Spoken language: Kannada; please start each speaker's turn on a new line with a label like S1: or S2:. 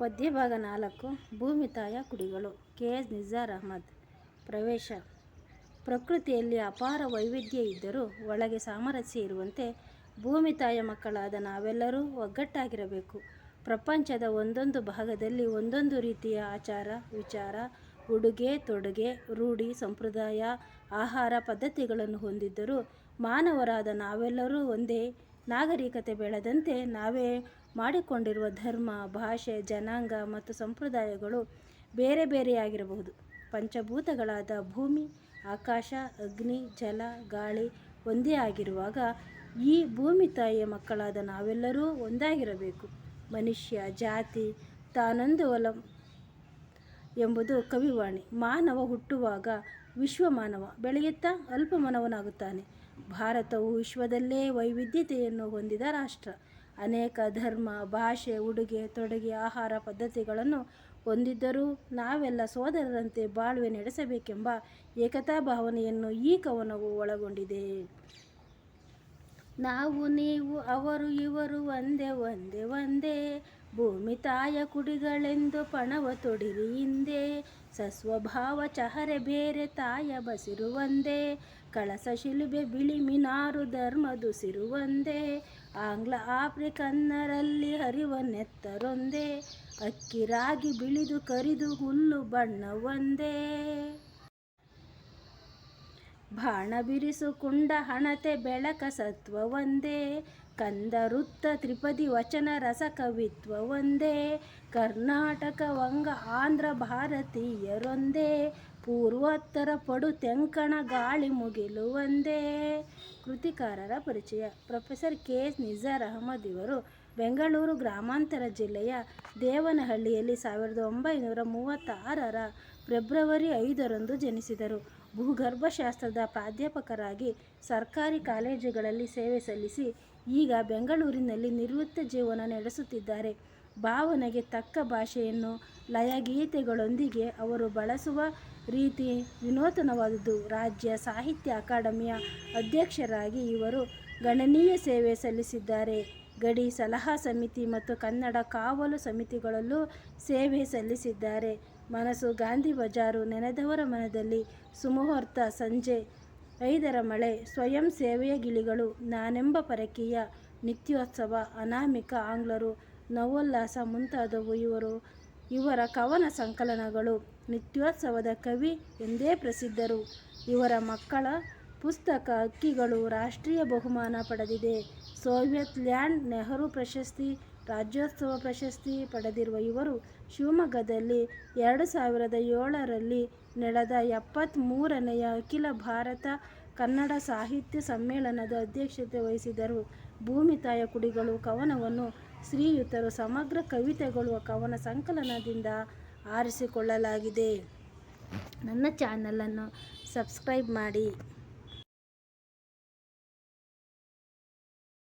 S1: ಪದ್ಯಭಾಗ ನಾಲ್ಕು ಭೂಮಿ ತಾಯ ಕುಡಿಗಳು, ಕೆ. ಎಸ್. ನಿಜಾರ್ ಅಹಮದ್. ಪ್ರವೇಶ. ಪ್ರಕೃತಿಯಲ್ಲಿ ಅಪಾರ ವೈವಿಧ್ಯ ಇದ್ದರೂ ಒಳಗೆ ಸಾಮರಸ್ಯ ಇರುವಂತೆ ಭೂಮಿ ತಾಯ ಮಕ್ಕಳಾದ ನಾವೆಲ್ಲರೂ ಒಗ್ಗಟ್ಟಾಗಿರಬೇಕು. ಪ್ರಪಂಚದ ಒಂದೊಂದು ಭಾಗದಲ್ಲಿ ಒಂದೊಂದು ರೀತಿಯ ಆಚಾರ, ವಿಚಾರ, ಉಡುಗೆ, ತೊಡುಗೆ, ರೂಢಿ, ಸಂಪ್ರದಾಯ, ಆಹಾರ ಪದ್ಧತಿಗಳನ್ನು ಹೊಂದಿದ್ದರೂ ಮಾನವರಾದ ನಾವೆಲ್ಲರೂ ಒಂದೇ ನಾಗರಿಕತೆ ಬೆಳೆದಂತೆ ನಾವೇ ಮಾಡಿಕೊಂಡಿರುವ ಧರ್ಮ, ಭಾಷೆ, ಜನಾಂಗ ಮತ್ತು ಸಂಪ್ರದಾಯಗಳು ಬೇರೆ ಬೇರೆಯಾಗಿರಬಹುದು. ಪಂಚಭೂತಗಳಾದ ಭೂಮಿ, ಆಕಾಶ, ಅಗ್ನಿ, ಜಲ, ಗಾಳಿ ಒಂದೇ ಆಗಿರುವಾಗ ಈ ಭೂಮಿ ತಾಯಿಯ ಮಕ್ಕಳಾದ ನಾವೆಲ್ಲರೂ ಒಂದಾಗಿರಬೇಕು. ಮನುಷ್ಯ, ಜಾತಿ, ತಾನೊಂದು ಒಲ ಎಂಬುದು ಕವಿವಾಣಿ. ಮಾನವ ಹುಟ್ಟುವಾಗ ವಿಶ್ವ ಮಾನವ ಬೆಳೆಯುತ್ತಾ ಅಲ್ಪಮಾನವನಾಗುತ್ತಾನೆ. ಭಾರತವು ವಿಶ್ವದಲ್ಲೇ ವೈವಿಧ್ಯತೆಯನ್ನು ಹೊಂದಿದ ರಾಷ್ಟ್ರ. ಅನೇಕ ಧರ್ಮ, ಭಾಷೆ, ಉಡುಗೆ, ತೊಡುಗೆ, ಆಹಾರ ಪದ್ಧತಿಗಳನ್ನು ಹೊಂದಿದ್ದರೂ ನಾವೆಲ್ಲ ಸೋದರರಂತೆ ಬಾಳ್ವೆ ನಡೆಸಬೇಕೆಂಬ ಏಕತಾ ಭಾವನೆಯನ್ನು ಈ ಕವನವು ಒಳಗೊಂಡಿದೆ. ನಾವು ನೀವು, ಅವರು ಇವರು ಒಂದೇ ಒಂದೇ ಒಂದೇ. ಭೂಮಿ ತಾಯ ಕುಡಿಗಳೆಂದು ಪಣವ ತೊಡಿರಿ ಹಿಂದೆ. ಸಸ್ವಭಾವ ಚಹರೆ ಬೇರೆ, ತಾಯ ಬಸಿರು ಒಂದೇ. ಕಳಸ ಶಿಲುಬೆ ಬಿಳಿ ಮಿನಾರು ಧರ್ಮದುಸಿರು ಒಂದೇ. ಆಂಗ್ಲ ಆಫ್ರಿಕನ್ನರಲ್ಲಿ ಹರಿವ ನೆತ್ತರೊಂದೇ. ಅಕ್ಕಿ ರಾಗಿ ಬಿಳಿದು ಕರಿದು ಹುಲ್ಲು ಬಣ್ಣ ಒಂದೇ. ಬಾಣ ಬಿರಿಸು ಕುಂಡ ಹಣತೆ ಬೆಳಕ ಸತ್ವ ಒಂದೇ. ಕಂದ ವೃತ್ತ ತ್ರಿಪದಿ ವಚನ ರಸ ಕವಿತ್ವ ಒಂದೇ. ಕರ್ನಾಟಕ ವಂಗ ಆಂಧ್ರ ಭಾರತೀಯರೊಂದೇ. ಪೂರ್ವೋತ್ತರ ಪಡು ತೆಂಕಣ ಗಾಳಿ ಮುಗಿಲು ಒಂದೇ. ಕೃತಿಕಾರರ ಪರಿಚಯ. Professor K. S Nizar Ahmad ಇವರು ಬೆಂಗಳೂರು ಗ್ರಾಮಾಂತರ ಜಿಲ್ಲೆಯ ದೇವನಹಳ್ಳಿಯಲ್ಲಿ ಸಾವಿರದ ಒಂಬೈನೂರ ಮೂವತ್ತಾರರ ಫೆಬ್ರವರಿ ಐದರಂದು ಜನಿಸಿದರು. ಭೂಗರ್ಭಶಾಸ್ತ್ರದ ಪ್ರಾಧ್ಯಾಪಕರಾಗಿ ಸರ್ಕಾರಿ ಕಾಲೇಜುಗಳಲ್ಲಿ ಸೇವೆ ಸಲ್ಲಿಸಿ, ಈಗ ಬೆಂಗಳೂರಿನಲ್ಲಿ ನಿವೃತ್ತ ಜೀವನ ನಡೆಸುತ್ತಿದ್ದಾರೆ. ಭಾವನೆಗೆ ತಕ್ಕ ಭಾಷೆಯನ್ನು, ಲಯಗೀತೆಗಳೊಂದಿಗೆ ಅವರು ಬಳಸುವ ರೀತಿ ವಿನೂತನವಾದುದು. ರಾಜ್ಯ ಸಾಹಿತ್ಯ ಅಕಾಡೆಮಿಯ ಅಧ್ಯಕ್ಷರಾಗಿ ಇವರು ಗಣನೀಯ ಸೇವೆ ಸಲ್ಲಿಸಿದ್ದಾರೆ. ಗಡಿ ಸಲಹಾ ಸಮಿತಿ ಮತ್ತು ಕನ್ನಡ ಕಾವಲು ಸಮಿತಿಗಳಲ್ಲೂ ಸೇವೆ ಸಲ್ಲಿಸಿದ್ದಾರೆ. ಮನಸ್ಸು ಗಾಂಧಿ ಬಜಾರು ನೆನೆದವರ ಮನದಲ್ಲಿ ಸುಮುಹೂರ್ತ ಸಂಜೆ. ಐದರ ಮಳೆ, ಸ್ವಯಂ ಸೇವೆಯ ಗಿಳಿಗಳು, ನಾನೆಂಬ ಪರಕೀಯ ನಿತ್ಯೋತ್ಸವ, ಅನಾಮಿಕ ಆಂಗ್ಲರು, ನವೋಲ್ಲಾಸ ಮುಂತಾದವು ಇವರು. ಇವರ ಕವನ ಸಂಕಲನಗಳು ನಿತ್ಯೋತ್ಸವದ ಕವಿ ಎಂದೇ ಪ್ರಸಿದ್ಧರು. ಇವರ ಮಕ್ಕಳ ಪುಸ್ತಕ ಅಕ್ಕಿಗಳು ರಾಷ್ಟ್ರೀಯ ಬಹುಮಾನ ಪಡೆದಿದೆ. ಸೋವಿಯತ್ ಲ್ಯಾಂಡ್ ನೆಹರು ಪ್ರಶಸ್ತಿ ರಾಜ್ಯೋತ್ಸವ ಪ್ರಶಸ್ತಿ ಪಡೆದಿರುವ ಇವರು ಶಿವಮೊಗ್ಗದಲ್ಲಿ ಎರಡು ಸಾವಿರದ ಏಳರಲ್ಲಿ ನಡೆದ ಎಪ್ಪತ್ತ್ಮೂರನೆಯ ಅಖಿಲ ಭಾರತ ಕನ್ನಡ ಸಾಹಿತ್ಯ ಸಮ್ಮೇಳನದ ಅಧ್ಯಕ್ಷತೆ ವಹಿಸಿದರು. ಭೂಮಿ ತಾಯ ಕುಡಿಗಳು ಕವನವನ್ನು ಶ್ರೀಯುತರು ಸಮಗ್ರ ಕವಿತೆಗಳು ಕವನ ಸಂಕಲನದಿಂದ ಆರಿಸಿಕೊಳ್ಳಲಾಗಿದೆ. ನನ್ನ ಚಾನಲನ್ನು ಸಬ್ಸ್ಕ್ರೈಬ್ ಮಾಡಿ.